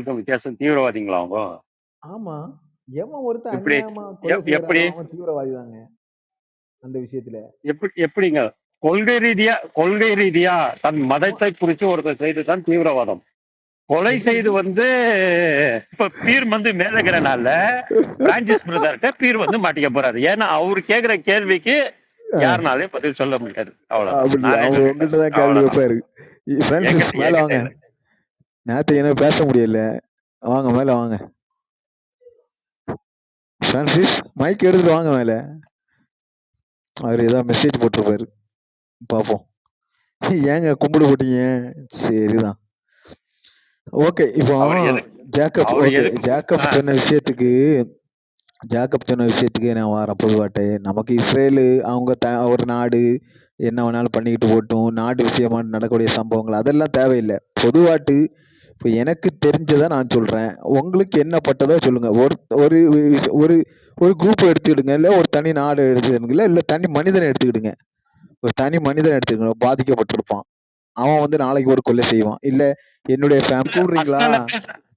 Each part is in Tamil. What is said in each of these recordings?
தீவிரவாதிகளுக்கும் வித்தியாசம் தீவிரவாதிங்களா அவங்க? ஆமா. எவன் ஒருத்தன் எப்படி எப்படி? தீவிரவாதி தாங்க அந்த விஷயத்துல. எப்படி எப்படிங்க? கொள்கை ரீதியா கொள்கை ரீதியா தன் மதத்தை குறித்து ஒருத்தர் செய்துதான் தீவிரவாதம். கொலை செய்து வந்து இப்ப பீர் வந்து மேலகிறனால பிரான்சிஸ் பிரதர்கிட்ட பீர் வந்து மாட்டிக்க போறாரு. ஏன்னா அவரு கேக்குற கேள்விக்கு யாருனாலையும் பதில் சொல்ல முடியாது. அவ்வளவு தான் கேள்வி வைப்பாரு. நேத்து என்ன பேச முடியல. வாங்க மேல வாங்க. பிரான்சிஸ் மைக் எடுத்துட்டு வாங்க மேல. அவர் ஏதோ மெசேஜ் போட்டிருப்பாரு. பாப்போம். ஏங்க கும்பிடு போட்டீங்க? சரிதான். ஓகே இப்போ ஜேக்கப் ஓகே ஜேக்கப் சொன்ன விஷயத்துக்கு ஜேக்கப் சொன்ன விஷயத்துக்கு நான் வரேன் பொதுவாட்டு நமக்கு இஸ்ரேலு அவங்க த ஒரு நாடு என்ன வேணாலும் பண்ணிக்கிட்டு போட்டும் நாடு விஷயமா நடக்கக்கூடிய சம்பவங்கள் அதெல்லாம் தேவையில்லை. பொதுவாட்டு இப்போ எனக்கு தெரிஞ்சதை நான் சொல்கிறேன் உங்களுக்கு என்ன பட்டதோ சொல்லுங்கள் ஒரு ஒரு ஒரு ஒரு குரூப் எடுத்துக்கிடுங்க. இல்லை ஒரு தனி நாடு எடுத்துக்கிடுங்க. இல்லை தனி மனிதனை எடுத்துக்கிடுங்க. ஒரு தனி மனிதனை எடுத்துக்கிடுங்க. பாதிக்கப்பட்டிருப்பான். அவன் வந்து நாளைக்கு ஒரு கொலை செய்வான். இல்லை என்னுடைய ஃபேம் இல்ல கூடுறீங்களா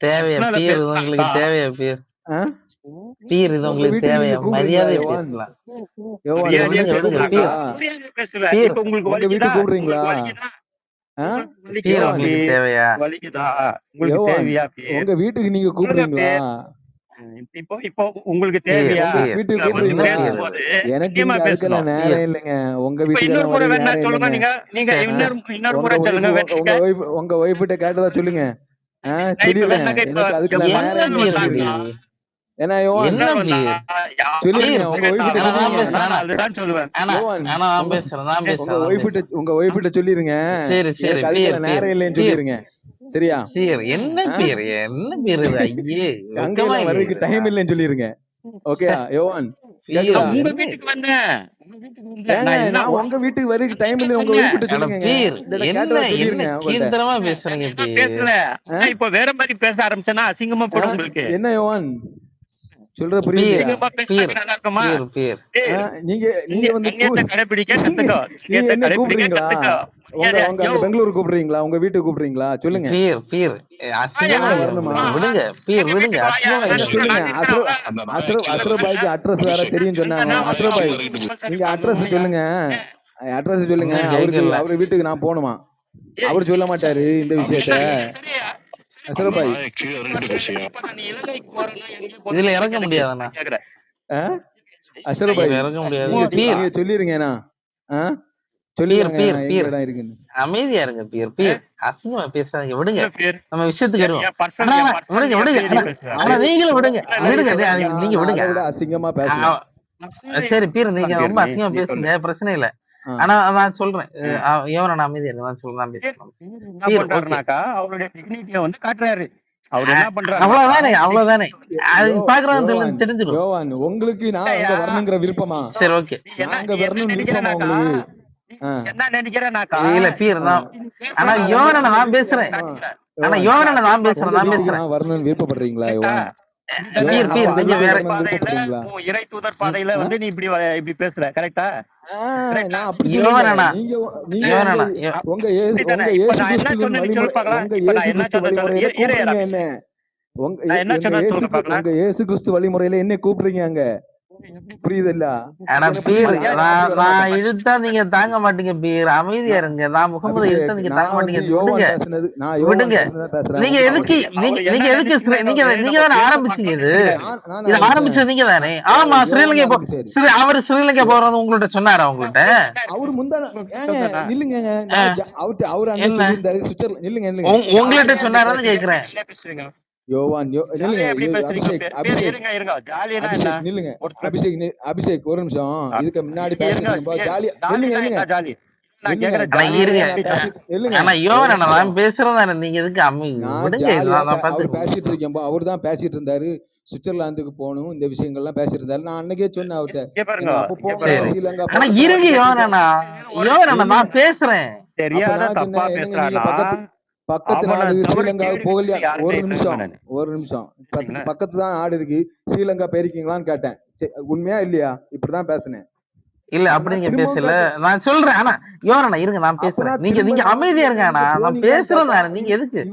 தேவையா? பீர் உங்களுக்கு தேவையா பீர் இது உங்களுக்கு தேவையா? பீர் இப்ப உங்களுக்கு உங்க உங்க வீட்டுக்கு நீங்க கூப்பிடுறீங்களா? இப்போ இப்போ உங்களுக்கு தேவையா? வீட்டுக்கு கூப்பிடுறீங்களா? எனக்கு நேரம் இல்லைங்க. உங்க நேரம் சொல்லுங்க. நீங்க நீங்க இன்னொரு இன்னொரு உங்க முறை ஒய்ஃப் சொல்லுங்க. உங்க ஒய்ஃப் உங்க ஒய்ஃப்கிட்ட கேட்டதா சொல்லுங்க. ஆ நான் இப்ப சொல்லிடுறேன். வேணாக்க இப்ப எனக்கு அதுக்கெல்லாம் ஏன்னா உங்க ஒய்ஃப்கிட்ட சொல்லிருங்க. நேரம் இல்லைன்னு சொல்லிருங்க. சரியா? சீர் என்ன பீர் என்ன ஐயே வர்றதுக்கு டைம் இல்லைன்னு சொல்லிருங்க. ஓகேயா யோவான்? உங்க வீட்டுக்கு வந்தேன். உங்க வீட்டுக்கு வர்றதுக்கு டைம் இல்லை உங்க அட சொல்லுங்க பேசுறீங்க இப்போ வேற மாதிரி பேச ஆரம்பிச்சேன்னா அசிங்கமா உங்களுக்கு. என்ன யோவான்? சொல்ற பீர் புரியலையா அசிங்கமா பீர் பேசினாக்க நல்லா இருக்குமா? பீர் பீர் ஏய், ஆ, நீங்க நீங்க வந்து உங்க பெங்களூர் கூப்பிடுறீங்களா? உங்க வீட்டுக்கு கூப்பிடுறீங்களா? சொல்லுங்க. அஸ்ரபாய்க்கு அட்ரஸ் வேற தெரியும் சொன்னாங்க. அஸ்ரபாய் நீங்க அட்ரஸ் சொல்லுங்க. அட்ரஸ் சொல்லுங்க. அவருக்கு அவரு வீட்டுக்கு நான் போகணுமா? அவர் சொல்ல மாட்டாரு இந்த விஷயத்த. இதுல இறங்க முடியாதுண்ணா. இதுல இறங்க முடியாது. நீங்க பீர். நீங்க சொல்லிருங்கண்ணா. அமைதியா இருங்க பீர் பீர். அசிங்கமா பேசாதீங்க விடுங்க. நம்ம விஷயத்துக்கு விடுங்க விடுங்க நீங்களும் விடுங்க. விடுங்க நீங்க விடுங்க. அசிங்கமா பேசல ஆ, சரி பீர் நீங்க ரொம்ப அசிங்கமா பேசுங்க பிரச்சனை இல்ல. ஆனா நான் சொல்றேன். எவன நான் அமைதியா இருங்க நான் சொல்றேன் பண்றாருனாக்கா? அவருடைய டிக்னிட்டிய வந்து காட்டுறாரு. அவர் என்ன பண்றாரு அவ்வளவுதானே அவ்வளவுதானே. அது பாக்குறவங்க யோவான், தெரிஞ்சிடும். யோவான் உங்களுக்கு நான் அங்க விருப்பமா? சரி ஓகே. அங்க வரணும்னு விருப்பமா உங்களுக்கு? ஆ. என்ன நினைக்கிறேனாக்கா? இல்ல பீர் நான் ஆனா யோவன நான் பேசுறேன். ஆனா யோவான், யோவன நான் பேசுறேன் நான் பேசுறேன். வரணும்னு விருப்பப்படுறீங்களா யோவான்? இறை தூதர் பாதையில வந்து நீ இப்படி வ- இப்படி பேசுற கரெக்டா என்ன கிறிஸ்து வழிமுறையில என்ன கூப்பிடுறீங்க அங்க? புரியுதுல்ல? ஆனா எனக்கு பீர் புரியுது. நான் நான் இழுத்தா நீங்க தாங்க மாட்டீங்க பீர். அமைதியா இருங்க. நான் முகமது இழுத்தா நீங்க தாங்க மாட்டீங்க. விடுங்க. நீங்க எதுக்கு நீங்க எதுக்கு நீங்க நீங்க தானே ஆரம்பிச்சீங்க இது? நான் நான் இது ஆரம்பிச்சேன். ஆரம்பிச்சது நீங்க தானே? ஆமா ஸ்ரீலங்கா போ. ஸ்ரீ அவர் ஸ்ரீலங்கா போறது உங்கள்ட்ட சொன்னாரா உங்கள்ட்ட? அவரு முந்தான? நில்லுங்க ஆ. அவர்கிட்ட அவர் சுவிட்சர்லாந்து நில்லுங்க நில்லுங்க. உங்கள்ட்ட சொன்னாரான்னு கேக்குறேன்? யோவான் யோ-? அபிஷேக் பேர் அபிஷேக் நில்லுங்க ஒரு அபிஷேக் அபிஷேக் ஒரு நிமிஷம் இதுக்கு முன்னாடி நில்லுங்க ஜாலி? நான் நில்லுங்க. ஜாலி? பேசிட்டு இருக்கேன் அவர் தான் பேசிட்டு இருந்தாரு சுவிட்சர்லாந்துக்கு போகணும் இந்த விஷயங்கள்லாம் பேசிட்டு இருந்தாரு. நான் அன்னைக்கே சொன்னேன் அவர்கிட்ட பேசுறேன். தெரியாத தப்பா நீங்க பேசுறானா பக்கத்து- நாடு கேள்வி போகலையா? ஒரு நிமிஷம். ஒரு நிமிஷம்? பக்கத்து தான் நாடு இருக்கு. ஸ்ரீலங்கா போயிருக்கீங்களான்னு கேட்டேன். உண்மையா இல்லையா? இப்படிதான் பேசினேன். இல்ல அப்ப அப்படி நீங்க பேசல. பேச- நான் சொல்றேன். ஆனா யோவனா இருங்க நான் பேசுறேன். நீங்க நீங்க அமைதியா இருங்க நான் பேசுறேன் நீங்க எதுக்கு?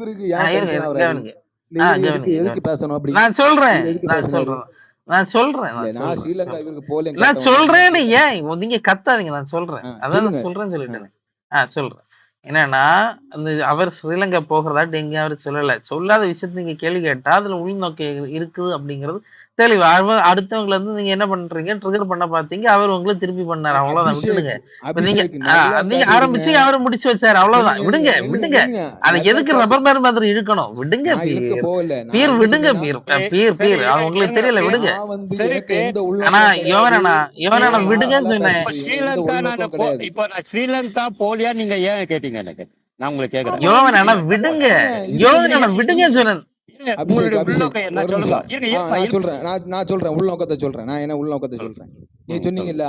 இவருக்கு எதுக்கு. பேசணும் அப்படி? நான் சொல்றேன். நான் சொல்றேன். நான் சொல்றேன் நான் சொல்றேன். ஸ்ரீலங்கா இவருக்கு போல நான் சொல்றேன்னு ஏன்? நீங்க கத்தாதீங்க நான் சொல்றேன். அதான் சொல்றேன்னு சொல்லிட்டேன். ஆ சொல்றேன். என்னன்னா அந்த அவர் ஸ்ரீலங்கா போகிறதாட்டு எங்கேயும் அவர் சொல்லலை. சொல்லாத விஷயத்த நீங்க கேள்வி கேட்டா அதுல உள்நோக்கம் இருக்குது அப்படிங்கிறது தெளிவா அவ- அடுத்தவங்களை வந்து நீங்க என்ன பண்றீங்க? ட்ரிகர் பண்ண பாத்தீங்க அவர் உங்களை திருப்பி பண்ணாரு. அவ்வளவுதான் விட்டுடுங்க. இப்ப நீங்க நீங்க ஆரம்பிச்சீங்க அவரை முடிச்சு வச்சாரு அவ்வளவுதான். விடுங்க விடுங்க அதை எதுக்கு ரப்பர் பேர் மாதிரி இழுக்கணும்? விடுங்க பீர். விடுங்க பீர். Beer beer. அது உங்களுக்கு தெரியல விடுங்க. சரி, ஆனா. யோவனா யோவனா விடுங்கன்னு சொன்னேன். இப்ப ஸ்ரீலங்கா நான் உள்நோக்கம் போ- கிடையாது. இப்ப நான் ஸ்ரீலங்கா போலியா நீங்க ஏன் கேட்டீங்க எனக்கு? நான் உங்களுக்கு கேக்குறேன். யோவன் அண்ணா விடுங்க யோவன் விடுங்க சொன்னேன். நான். சொல்றேன். நான் நான் சொல்றேன். உள்நோக்கத்தை சொல்றேன். நான் என்ன உள்நோக்கத்தை சொல்றேன்? நீ சொன்னீங்கல்ல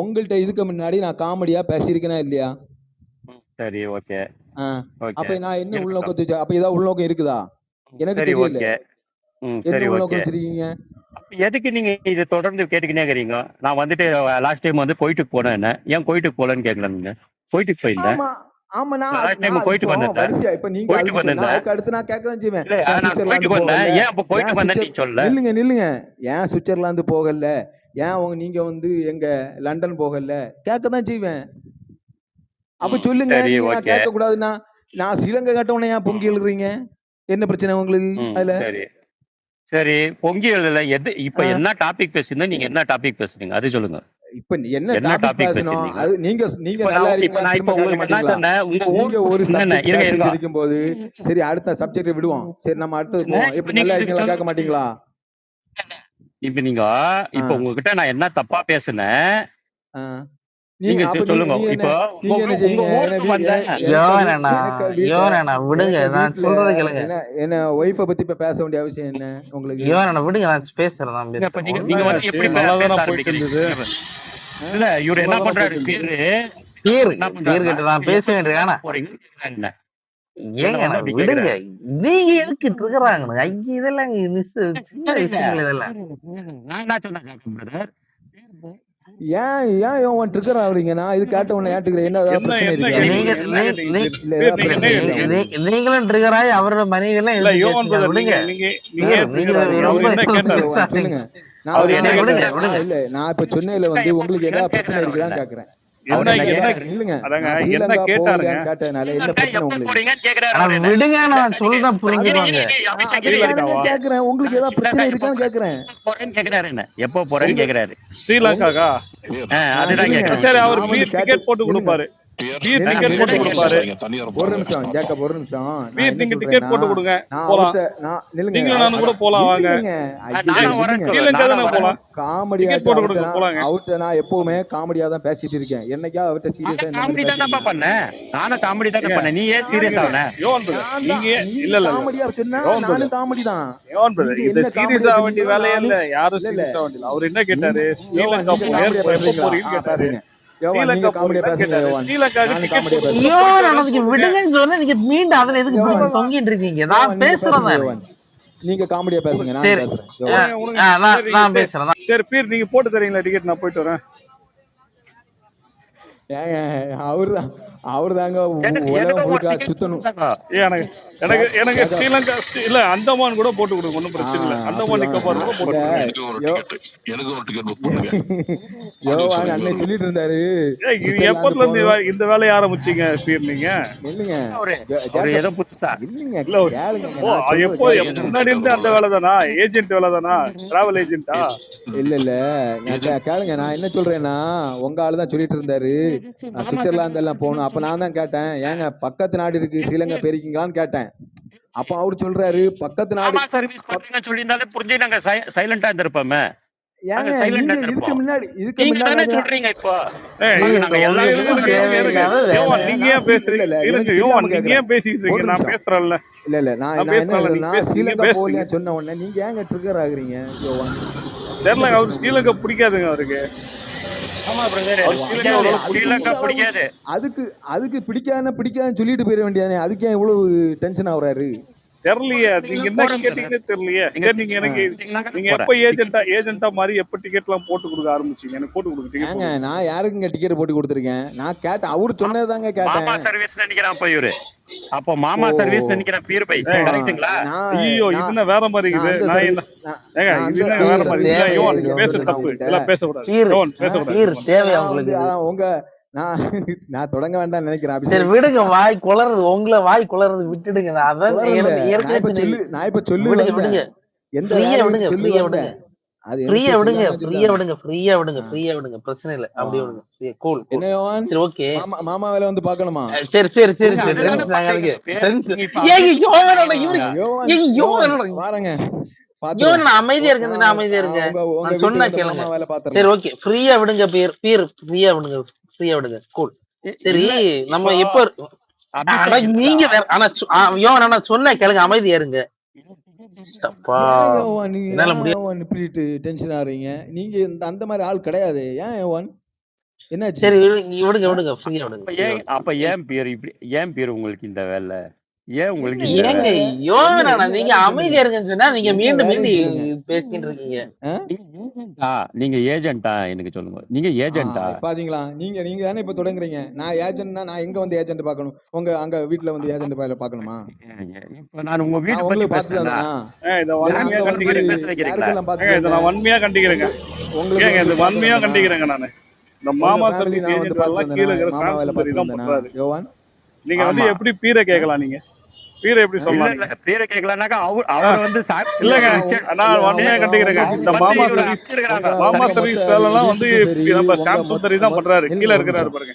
உங்கள்ட்ட இதுக்கு முன்னாடி நான் காமெடியா பேசியிருக்கேனா இல்லையா? சரி ஓகே. அப்ப நான் என்ன. உள்நோக்கத்தை அப்ப ஏதாவது உள்நோக்கம் இருக்குதா? எனக்கு சரி தெரியல. என்ன உள்நோக்கம் வச்சிருக்கீங்க? எதுக்கு நீங்க இது தொடர்ந்து கேட்டுக்கினே இருக்கிறீங்க? நான் வந்துட்டு லாஸ்ட் டைம் வந்து கோயிட்டுக்கு போனேன் என்ன. ஏன் கோயிட்டுக்கு போலன்னு கேட்கல நீங்க? கோயிட்டுக்கு போயிருந்தேன். ஆமா நான் இப்போ வந்தேன். வரிசையா இப்ப நீங்க வந்தேன். அதுக்கு அடுத்து நான் கேட்க தான் செய்வேன் வந்தேன்? ஏன் அப்ப வந்தேன் நீ சொல்ல நில்லுங்க நில்லுங்க. ஏன் சுவிட்சர்லாந்து போகல? ஏன் நீங்க வந்து எங்க லண்டன் போகல? கேட்க தான் செய்வேன் அப்ப சொல்லுங்க நான். கேட்க கூடாதுன்னா நான் ஸ்ரீலங்கா கட்டவனே ஏன் பொங்கி எழுறீங்க என்ன பிரச்சனை உங்களுக்கு அதுல? சரி. பொங்கி எழுதல. எது இப்ப. என்ன டாபிக் பேசுறீங்க நீங்க என்ன டாபிக் பேசுறீங்க அது சொல்லுங்க. இப்ப என்ன டாபிக்? அது நீங்க நீங்க இப்ப நல்லா உங்க ஒரு சப்ஜெக்ட். இருக்கும்போது சரி அடுத்த சப்ஜெக்ட் விடுவோம் சரி நம்ம அடுத்தது போவோம் இப்ப நல்லா இருக்கீங்களா கேட்க. மாட்டீங்களா இப்ப நீங்க இப்ப. உங்ககிட்ட நான் என்ன தப்பா பேசுனேன். நீங்க சொல்லுங்க. இப்போ விடுங்க. நான் சொல்றதை கேளுங்க. என்ன ஒய்ஃப பத்தி இப்ப பேச வேண்டிய அவசியம் என்ன உங்களுக்கு? அண்ணா விடுங்க. நான் பேசுறேன் நீங்க. வந்து எப்படி பேச ஆரம்பிக்கிறீங்க. இல்ல இவரு என்ன பண்றாரு? பேரு பேர் பேர் கிட்ட நான் பேச ஏங்க விடுங்க. நீங்க எதுக்கு ஐயா இதெல்லாம் மிஸ் இதெல்லாம். நான் என்ன சொன்னேன் பிரதர் ஏன் ஏன் இவன் ட்ரிகர் ஆகுறீங்க நான் இது கேட்ட உடனே ஏட்டுக்கிறேன். என்ன பிரச்சனை இருக்கா? நீங்களும் ட்ரிகர் ஆகி அவரோட மனைவி எல்லாம் இல்ல யோவான் நீங்க நீங்க ஏன் நான் இப்ப சொன்னதுல வந்து உங்களுக்கு ஏதாவது பிரச்சனை இருக்குதான்னு கேக்குறேன். விடுங்க நான் சொல்றேன்? அதுக்காக கேக்குறேன். உங்களுக்கு ஏதாவது பிரச்சனை இருக்கான்னு கேக்குறேன். போறேன்னு கேக்குறாரு என்ன? எப்போ போறேன்னு கேக்குறாரு? ஸ்ரீலங்காக்கா? ஆ, அதுதான் சரி அவர் டிக்கெட் போட்டு கொடுப்பாரு. ஒரு நிமிஷம் ஜேக்கப் ஒரு நிமிஷம். நீங்க டிக்கெட் போட்டு கொடுங்க. நான் போலாம். அவர்ட்ட- நான் நில்லுங்க. நானும் கூட போலாம் வாங்க. தானே. போலாம். காமெடியா போட்டு கொடுங்க, போலாங்க. அவர்கிட்ட நான் எப்பவுமே காமெடியா தான் பேசிட்டு இருக்கேன். என்னைக்கா அவர்கிட்ட சீரியஸா காமெடி பேசிட்டு பண்ணேன் நானும் காமெடி தானே பண்ணேன். நீ ஏன் சீரியஸ் நீங்க தான்- இல்ல இல்ல. காமெடியா. நானும் காமெடி தான். இது என்ன சீரியஸ் ஆக வேண்டிய வேலையே இல்ல யாரும். சீரியஸ் ஆக அவர் என்ன கேட்டாரு? ஸ்ரீலங்கா கேட்டாரு. மீண்டும் அதுல எதுக்கு தொங்கிட்டு இருக்கீங்க. நான் பேசுறேன் நீங்க காமெடியா பேசுங்க நான். பேசுறேன். நான். பேசுறேன் நான் சரி பீர் நீங்க போட்டு தரீங்களா டிக்கெட் நான் போயிட்டு வரேன். ஏங்க அவர்தான். அவர்தாங்க எனக்கு- உலகம் எனக்கு சுத்தணும் எனக்கு எனக்கு ஸ்ரீலங்கா ஸ்ரீ- இல்ல அந்தமான் கூட போட்டு கொடுங்க ஒன்றும் பிரச்சனை இல்ல. அந்தமான். நிக்கோபார் கூட போட்டு எனக்கு ஒரு. டிக்கெட் புக் பண்ணுங்க. அண்ணன் சொல்லிட்டு இருந்தாரு. எப்பத்துல இருந்து. இந்த வேலையை ஆரம்பிச்சீங்க பீர் நீங்க? இல்லைங்க அவரு அவரு ஏதோ புதுசா? இல்லைங்க இல்ல, எப்போ முன்னாடி இருந்து அந்த வேலை தானா ஏஜென்ட் வேலை தானா டிராவல் ஏஜென்ட்டா இல்ல. இல்ல கேளுங்க நான் என்ன சொல்றேன்னா உங்க ஆளு தான் சொல்லிட்டு இருந்தாரு. நான் சுவிட்சர்லாந்து எல்லாம் போகணும். அப்ப நான் தான் கேட்டேன் ஏங்க பக்கத்து நாடு இருக்கு ஸ்ரீலங்கா போயிருக்கீங்களான்னு கேட்டேன். அப்ப அவரு சொல்றாரு பக்கத்து நாடு சர்வீஸ் பண்றீங்கன்னு சொல்லியிருந்தாலே புரிஞ்சு நாங்க சைலண்டா இருந்திருப்போமே இதுக்கு. முன்னாடி இதுக்கு முன்னாடி சொல்றீங்க இப்போ? இல்ல, இல்ல, நான் என்ன ஸ்ரீலங்கா. போகலையா சொன்ன உடனே நீங்க ஏங்க ட்ரிகர் ஆகுறீங்க தெரியல அவரு ஸ்ரீலங்கா பிடிக்காதுங்க அவருக்கு. அதுக்கு அதுக்கு பிடிக்காதுன்னு பிடிக்காதுன்னு சொல்லிட்டு போயிட வேண்டியதானே. அதுக்கு ஏன் இவ்வளவு டென்ஷன் ஆகுறாரு? தெரியலையே. நீங்க என்ன கேட்டீங்கன்னு தெரியலையே. நீங்க சரி நீங்க எனக்கு நீங்க எப்ப. ஏஜென்ட்டா ஏஜென்ட்டா மாதிரி எப்ப டிக்கெட் எல்லாம் போட்டு கொடுக்க ஆரம்பிச்சீங்க? எனக்கு போட்டு டிக்கெட் நான் யாருக்குங்க டிக்கெட் போட்டு கொடுத்துருக்கேன்? நான் கேட்டேன். அவரு சொன்னதாங்க கேட்டேன் மாமா சர்வீஸ் நினைக்கிறான் அப்ப இவரு. அப்போ மாமா. சர்வீஸ் நினைக்கிறேன் பீர் பை. கரெக்ட்டுங்களா ஐயோ என்ன வேற மாதிரி இருக்குது. நான் ஏங்க நான் இது அந்த என்ன வேற மாதிரி தேவை பேச தப்பு. இதெல்லாம் கீர் பேசக்கூடாது. தேவையா நான் வந்து உங்களுக்கு? உங்க நான் நான் தொடங்க வேண்டாம்னு நினைக்கிறேன் சரி விடுங்க. வாய் குளறது. உங்களை வாய் குளறது. விட்டுடுங்க. நான் அதான் குளறல. ஏற்க- நான் இப்ப ஏற்கனவே சொல்லு நான் இப்ப சொல்லு விடுங்க வந்தேன். விடுங்க. எந்த ஃப்ரீயா விடுங்க ஃப்ரீயா. விடுங்க. அது ஃப்ரீயா விடுங்க ஃப்ரீயா. விடுங்க ஃப்ரீயா விடுங்க ஆ. ஃப்ரீயா விடுங்க. பிரச்சனை இல்லை. அப்படி. விடுங்க. ஃப்ரீயா கூல் என்ன யோவான்? சரி ஓகே மாமா மாமா வேலை வந்து பாக்கணுமா சரி சரி சரி சரி. டென்ஷன் நீங்க இவரு ஏய், யோவான் யோவான் என்னோட- வாரங்க. யோகன் பாத்துறேன் நான் அமைதியா நான் அமைதியா வீட்டுக்கு சொன்னா கேளுங்க. மாமா வேலை சரி ஓகே ஃப்ரீயா விடுங்க பீர் பீர் ஃப்ரீயா விடுங்க. ஃப்ரீயா விடுங்க கூல் சரி நம்ம இப்போ எப்ப. நீங்க ஆனா யோகன் நான் சொன்ன கேளுங்க அமைதியா இருங்க யோவான் யோவான் டென்ஷன் ஆறீங்க நீங்க இந்த அந்த மாதிரி ஆள் கிடையாது. ஏன் யோவான்? என்னாச்சு? சரி விடுங்க விடுங்க விடுங்க ஃப்ரீயா விடுங்க. அப்ப ஏன் பேர் இப்படி ஏன் பேர் உங்களுக்கு இந்த வேலை? ஏன் உங்களுக்கு ஏங்க யோகன் நீங்க அமைதியா இருங்கன்னு சொன்னா நீங்க மீண்டும் மீண்டும் பேசிட்டு இருக்கீங்க. நீங்க ஏஜென்ட்டா எனக்கு சொல்லுங்க. நீங்க ஏஜென்ட்டா பாத்தீங்களா? நீங்க நீங்க தானே இப்ப தொடங்குறீங்க? நான் ஏஜென்ட்னா நான் எங்க வந்து ஏஜென்ட் பார்க்கணும் உங்க அங்க வீட்ல வந்து ஏஜென்ட் வேலை பார்க்கணுமா இப்ப நான் உங்க வீடு நான் பத்தி இதை நான் வன்மையா கண்டிக்கிறேங்க. பேச இதை நான் வன்மையா கண்டிக்கிறேங்க. உங்களுக்கு இது வன்மையா கண்டிக்கிறேங்க நானு. இந்த மாமா சர்வீஸ் ஏஜென்ட் பார்த்து எல்லாம் கீழே இருக்கிற பார்த்து தான் பண்றாரு. யோவான்? நீங்க வந்து. எப்படி பீரை கேட்கலாம் நீங்க? பீரை எப்படி இல்ல சொல்லலாம் பேரை கேட்கலாம்னாக்கா அவர் அவர் வந்து இல்லங்க நான் கண்டிக்கிறேங்க அவங்க இந்த மாமா சர்வீஸ் மாமா சர்வீஸ் வேலை எல்லாம் வந்து நம்ம சாம் சுந்தரி தான் பண்றாரு. கீழே இருக்கிறாரு. பாருங்க.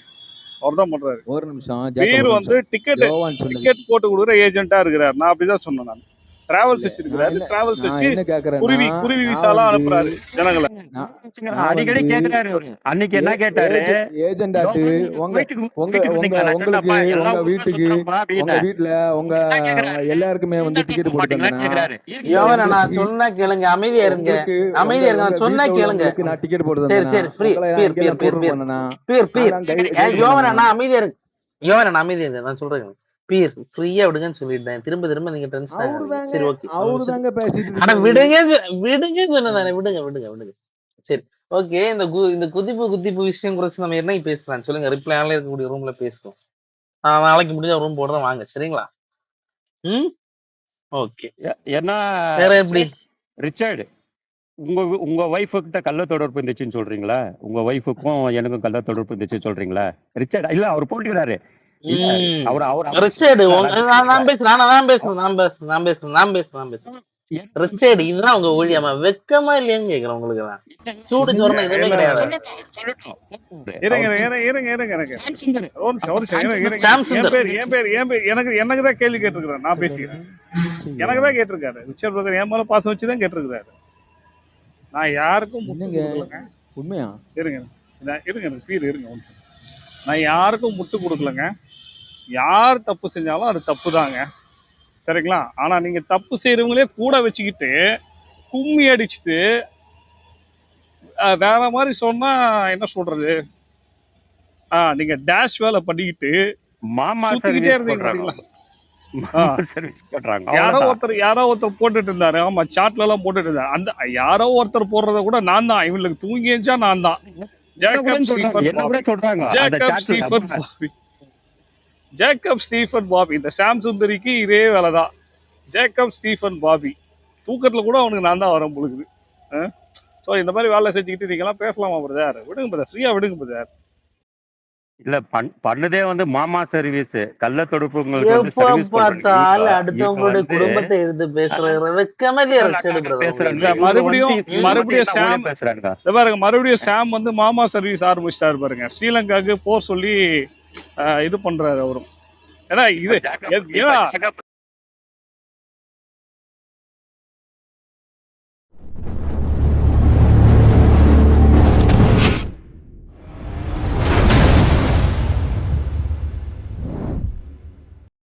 அவர் தான் பண்றாரு. ஒரு நிமிஷம் பீர் வந்து டிக்கெட் டிக்கெட் போட்டு கொடுக்குற ஏஜென்ட்டா இருக்கிறார். நான் அப்படிதான் சொன்னேன் நான். டிராவல்ஸ் நான் என்ன- டிராவல்ஸ் நான் வச்சு குருவி குருவி நான் விசாலாம் அனுப்புறாரு ஜனங்களை நான் நான் அடிக்கடி கேக்குறாரு. அன்னைக்கு என்ன கேட்டாரு ஏஜென்ட் ஆட்டு உங்க வீட்டுக்கு உங்க உங்க? உங்களுக்கு உங்க வீட்டுக்கு உங்க. வீட்ல உங்க? எல்லாருக்குமே வந்து டிக்கெட் போட்டு மாட்டீங்களா தந்தேனா கேக்குறாரு. யோகன் அண்ணா உங்களுக்கு- சொன்னா கேளுங்க அமைதியா இருங்க அமைதியா இருங்க, உங்க சொன்னா கேளுங்க. நான் டிக்கெட் போட்டு சரி, சரி, free, உங்களை free, நான் இங்கெல்லாம் free, கூட்டு free. பண்ணனா பீர் பீர் நான் அமைதியா இருக்கு யோகன் அண்ணா அமைதியா இருங்க நான் சொல்றேன் பீர் ஃப்ரீயா விடுங்கன்னு சொல்லிட்டேன் திரும்ப திரும்ப நீங்க டென்ஷன் சரி ஓகே அவரு தாங்க பேசிட்டு ஆனா விடுங்க விடுங்க சொன்னதானே விடுங்க விடுங்க விடுங்க. சரி ஓகே இந்த கு- இந்த குதிப்பு குதிப்பு விஷயம் குறிச்சு நம்ம என்ன பேசலாம் சொல்லுங்க. ரிப்ளை ஆன்ல இருக்கக்கூடிய ரூம்ல பேசுவோம். ஆஹ் நாளைக்கு முடிஞ்ச ரூம் போடுறோம் வாங்க சரிங்களா? ம்? ஓகே ஏன்னா வேற எப்படி? ரிச்சர்டு உங்க உங்க ஒய்ஃபு கிட்ட கள்ள தொடர்பு இருந்துச்சுன்னு சொல்றீங்களா? உங்க ஒய்ஃபுக்கும் எனக்கும் கள்ள தொடர்பு இருந்துச்சு சொல்றீங்களா? ரிச்சர்ட் இல்ல அவர் போட்டுக்கிறாரு அவர் அவர் நான் நான் பேசுறேன். நான் நான் பேசுறேன். நான் பேசுறேன். நான் பேசுறேன். நான் பேசுறேன். நான் பேசுறேன். ரிச்சர்டு இதுதான் உங்க ஊழியமா? வெக்கமா இல்லையான்னு கேக்குறேன் உங்களுக்கு தான் சூடு சோறுனா எதுவுமே கிடையாது. இருங்க இருங்க இருங்க இருங்க இருங்க இருங்க. இருங்க. பேர் என் பேர் என் பேர். எனக்கு எனக்கு தான் கேள்வி கேட்டிருக்கிறேன் நான் பேசிக்கிறேன். எனக்கு தான் கேட்டிருக்காரு. ரிச்சர்ட் பிரதர் என் மேல பாசம் வச்சு தான் கேட்டிருக்காரு நான் யாருக்கும் முட்டு என்னங்க? கொடுக்கலங்க. உண்மையா? இருங்க நான் இருங்க இருங்க ஒரு நிமிஷம். நான் யாருக்கும் முட்டு கொடுக்கலங்க. யார் தப்பு செஞ்சாலும் அது தப்பு தாங்க சரிங்களா? ஆனா நீங்க தப்பு செய்யறவங்களே கூட வச்சுக்கிட்டு கும்மி அடிச்சுட்டு வேற மாதிரி சொன்னா என்ன சொல்றது? ஆ நீங்க டேஷ் வேலை பண்ணிக்கிட்டு மாமா சர்வீஸ் இருந்தீங்க பண்றாங்க. பாத்தீங்களா? மாமா சர்வீஸ் பண்றாங்க. யாரோ. ஒருத்தர் யாரோ ஒருத்தர் போட்டுட்டு இருந்தாரு. ஆமா சாட்ல எல்லாம் போட்டுட்டு இருந்தாரு. அந்த யாரோ ஒருத்தர் போடுறத கூட நான் தான். இவங்களுக்கு தூங்கி நான் தான். Jacob Stephen Bobby. இந்த சாம் சுந்தரிக்கு இதே வேலை தான் ஜேக்கப் ஸ்டீஃபன் பாபி. தூக்கத்துல கூட அவனுக்கு நான் தான் வரேன் பொழுது ஸோ இந்த மாதிரி வேலை செஞ்சுக்கிட்டு நீங்களாம் பேசலாமா பிரதர் விடுங்க பிரதர் ஃப்ரீயா விடுங்க பிரதர் இல்ல பண்- பண்ணதே வந்து மாமா சர்வீஸ் கள்ள தொடர்புங்களுக்கு வந்து சர்வீஸ் அடுத்தவங்களுடைய குடும்பத்தை எடுத்து பேசுறது பேசுறாங்க மறுபடியும் மறுபடியும் சாம் பேசுறாங்க பாருங்க மறுபடியும் சாம் வந்து மாமா சர்வீஸ் ஆரம்பிச்சிட்டாரு பாருங்க. ஸ்ரீலங்காவுக்கு போர் சொல்லி இது பண்றாரு அவரும். ஏன்னா இது ஏன்னா